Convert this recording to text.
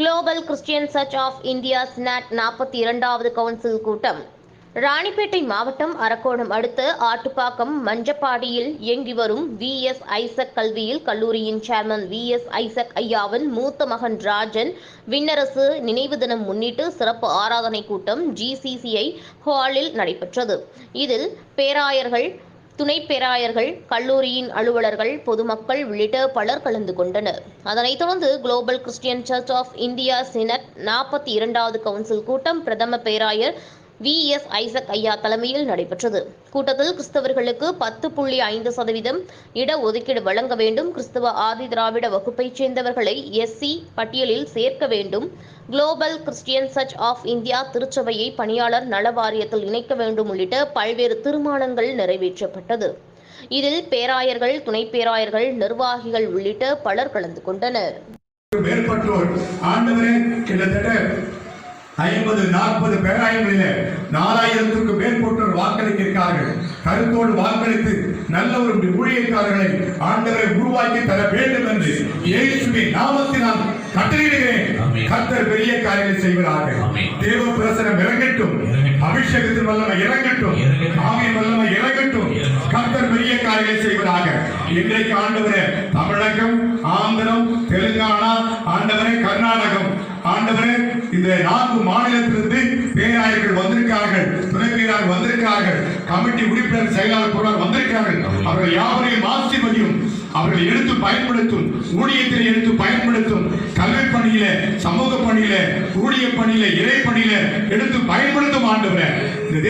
Global Christian church of India synod நாற்பத்தி இரண்டாவது council கூட்டம். ராணிப்பேட்டை மாவட்டம் அரக்கோணம் அடுத்த ஆட்டுப்பாக்கம் மஞ்சப்பாடியில் இயங்கி வரும் வி எஸ் ஐசக் கல்வியில் கல்லூரியின் சேர்மன் வி எஸ் ஐசக் ஐயாவின் மூத்த மகன் ராஜன் விண்ணரசு நினைவு தினம் முன்னிட்டு சிறப்பு ஆராதனை கூட்டம் ஜிசிசிஐ ஹாலில் நடைபெற்றது. இதில் பேராயர்கள் துணை பேராயர்கள் கல்லூரியின் அலுவலர்கள் பொதுமக்கள் உள்ளிட்ட பலர் கலந்து கொண்டனர். அதனைத் தொடர்ந்து global Christian church of India synod நாற்பத்தி இரண்டாவது கவுன்சில் கூட்டம் பிரதம பேராயர் வி. எஸ். ஐசக் ஐயா தலைமையில் நடைபெற்றது. கூட்டத்தில் கிறிஸ்தவர்களுக்கு பத்து புள்ளி ஐந்து சதவீதம் இடஒதுக்கீடு வழங்க வேண்டும். கிறிஸ்தவ ஆதி திராவிட வகுப்பைச் சேர்ந்தவர்களை எஸ்சி பட்டியலில் சேர்க்க வேண்டும். Global Christian church of India திருச்சபையை பணியாளர் நல வாரியத்தில் இணைக்க வேண்டும் உள்ளிட்ட பல்வேறு தீர்மானங்கள் நிறைவேற்றப்பட்டது. இதில் பேராயர்கள் துணை பேராயர்கள் நிர்வாகிகள் உள்ளிட்ட பலர் கலந்து கொண்டனர். மேற்பட்டோர் ஆண்டவரே கிட்டத்தட்ட ஐம்பது நாற்பது பேராயங்களிலே நாலாயிரத்துக்கு மேற்பட்டோர் வாக்களிக்கிறார்கள் கருத்தோடு வாக்களித்து நல்ல ஒரு ஊழியக்காரர்களை ஆண்டவரை உருவாக்கி தர வேண்டும் என்று இயேசுவின் நாமத்தினால் கட்டளையிடுகிறேன். பெரிய காரியங்களை செய்வதாக ஆமென். தேவ பிரசனம் இறங்கட்டும். அபிஷேகத்தின் வல்லமை இறங்கட்டும். ஆவியின் வல்லமை இறங்கட்டும். கர்த்தர் பெரிய காரியங்களை செய்வதாக இன்றைக்கு ஆண்டவரே தமிழகம் ஆந்திரம் தெலுங்கானா ஆண்டவரே கர்நாடகம் ஆண்டவரே இந்த நான்கு மாநிலத்திலிருந்து பேராயர்கள் வந்திருக்கிறார்கள் துணை பேராயர் வந்திருக்கிறார்கள் கமிட்டி உறுப்பினர் செயலாளர் பொருளாளர் வந்திருக்கிறார்கள் அவர்கள் யாவரையும் ஆசீர்வதியும் அவர்கள் எடுத்து பயன்படுத்தும் ஊழியத்தை எடுத்து பயன்படுத்தும் கல்வி பணியில ஊழிய பணியில இறை பணியில எடுத்து பயன்படுத்தும் ஆண்டவரே. இந்த